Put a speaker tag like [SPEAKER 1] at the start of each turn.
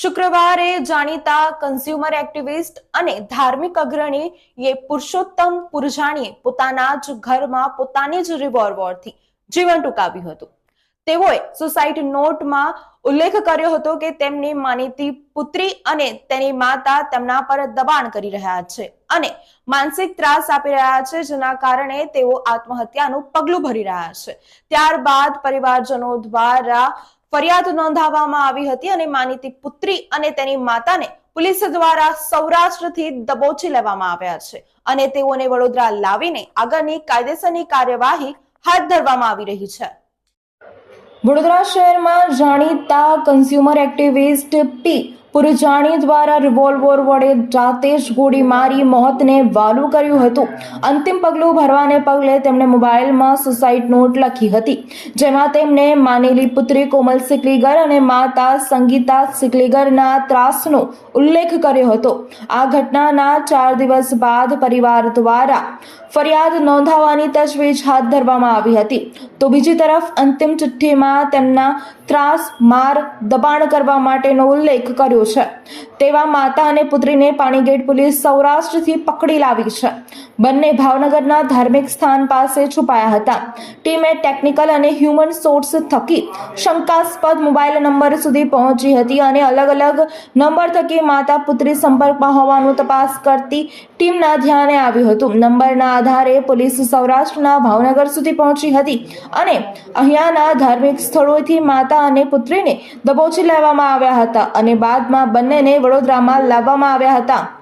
[SPEAKER 1] શુક્રવારે જાણીતા consumer activist અને ધાર્મિક અગ્રણી એ પુરુષોત્તમ પુરજાણીએ પોતાના જ ઘરમાં પોતાની જ રિવોલ્વરથી જીવન ટૂંકાવ્યું હતું. તેઓએ સુસાઇડ નોટમાં ઉલ્લેખ કર્યો હતો કે તેમની માનીતી પુત્રી અને તેની માતા તેમના પર દબાણ કરી રહ્યા છે અને માનસિક ત્રાસ આપી રહ્યા છે, જેના કારણે તેઓ આત્મહત્યાનું પગલું ભરી રહ્યા છે. ત્યારબાદ પરિવારજનો દ્વારા ફરિયાદ નોંધાવવામાં આવી હતી અને માનીતી પુત્રી અને તેની માતાને પોલીસ દ્વારા સૌરાષ્ટ્રથી દબોચી લેવામાં આવ્યા છે અને તેઓને વડોદરા લાવીને આગળની કાયદેસરની કાર્યવાહી હાથ ધરવામાં આવી રહી છે. વડોદરા શહેરમાં જાણીતા કન્ઝ્યુમર એક્ટિવિસ્ટ પી પુરજાણી દ્વારા રિવોલ્વર વડે જાતે જ ગોળી મારી મોતને વાલું કર્યું હતું. અંતિમ પગલું ભરવાને પગલે તેમણે મોબાઈલમાં સુસાઇડ નોટ લખી હતી. જેમાં તેમણે માનેલી પુત્રી કોમલ સિકલીગર અને માતા સંગીતા સિકલીગરના ત્રાસનો ઉલ્લેખ કર્યો હતો. આ ઘટનાના ચાર દિવસ બાદ પરિવાર દ્વારા ફરિયાદ નોંધાવવાની તજવીજ હાથ ધરવામાં આવી હતી. તો બીજી તરફ અંતિમ ચિઠ્ઠીમાં તેમના ત્રાસ માર દબાણ કરવા માટેનો ઉલ્લેખ કર્યો છે. તેવા માતા અને પુત્રીને પાણીગેટ પોલીસ સૌરાષ્ટ્રથી પકડી લાવી છે. બંને ભાવનગરના ધાર્મિક સ્થાન પાસે છુપાયા હતા. ટીમે ટેકનિકલ અને હ્યુમન સોર્સ થકી શંકાસ્પદ મોબાઈલ નંબર સુધી પહોંચી હતી અને અલગ અલગ નંબર થકી માતા પુત્રી સંપર્કમાં હોવાનું તપાસ કરતી ટીમના ધ્યાને આવ્યું હતું. નંબરના આધારે પોલીસ સૌરાષ્ટ્રના ભાવનગર સુધી પહોંચી હતી અને અહીંયાના ધાર્મિક સ્થળોથી માતા અને પુત્રીને દબોચી લેવામાં આવ્યા હતા અને બાદમાં બંનેને વડોદરામાં લાવવામાં આવ્યા હતા.